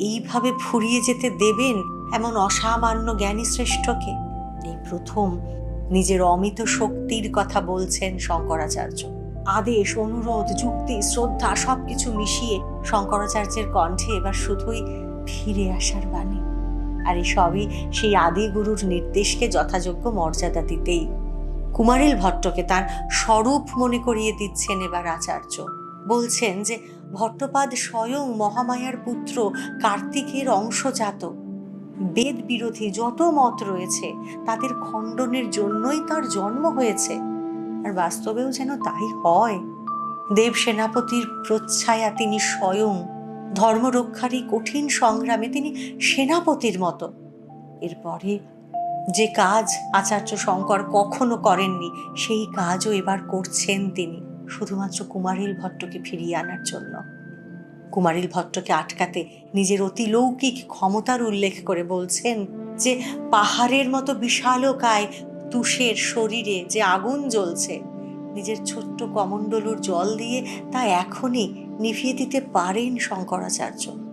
এইভাবে ফুরিয়ে যেতে দেবেন এমন অসামান্য জ্ঞানী শ্রেষ্ঠকে? এই প্রথম নিজের অমিত শক্তির কথা বলছেন শঙ্করাচার্য। আদেশ, অনুরোধ, যুক্তি, শ্রদ্ধা সবকিছু মিশিয়ে শঙ্করাচার্যের কণ্ঠে এবার শুধুই ফিরে আসার বাণী। আর সবই সেই আদি গুরুর নির্দেশকে যথাযোগ্য মর্যাদা দিতেই কুমারিল ভট্টকে তার স্বরূপ মনে করিয়ে দিচ্ছেন এবার আচার্য। বলছেন যে ভট্টপাদ স্বয়ং মহামায়ার পুত্র কার্তিকের অংশজাত বেদ বিরোধী যত মত রয়েছে, তাদের খণ্ডনের জন্যই তার জন্ম হয়েছে। আর বাস্তবেও যেন তাই হয়। দেব সেনাপতির প্রচ্ছায়া তিনি স্বয়ং, ধর্মরক্ষারই কঠিন সংগ্রামে তিনি সেনাপতির মতো। এরপরে যে কাজ আচার্য শঙ্কর কখনো করেননি, সেই কাজও এবার করছেন তিনি। শুধুমাত্র কুমারিল ভট্টকে ফিরিয়ে আনার জন্য। কুমারিল ভট্টকে আটকাতে নিজের অতিলৌকিক ক্ষমতার উল্লেখ করে বলছেন যে, পাহাড়ের মতো বিশালকায় তুষের শরীরে যে আগুন জ্বলছে, নিজের ছোট্ট কমণ্ডলুর জল দিয়ে তা এখনই নিভিয়ে দিতে পারেন শঙ্করাচার্য।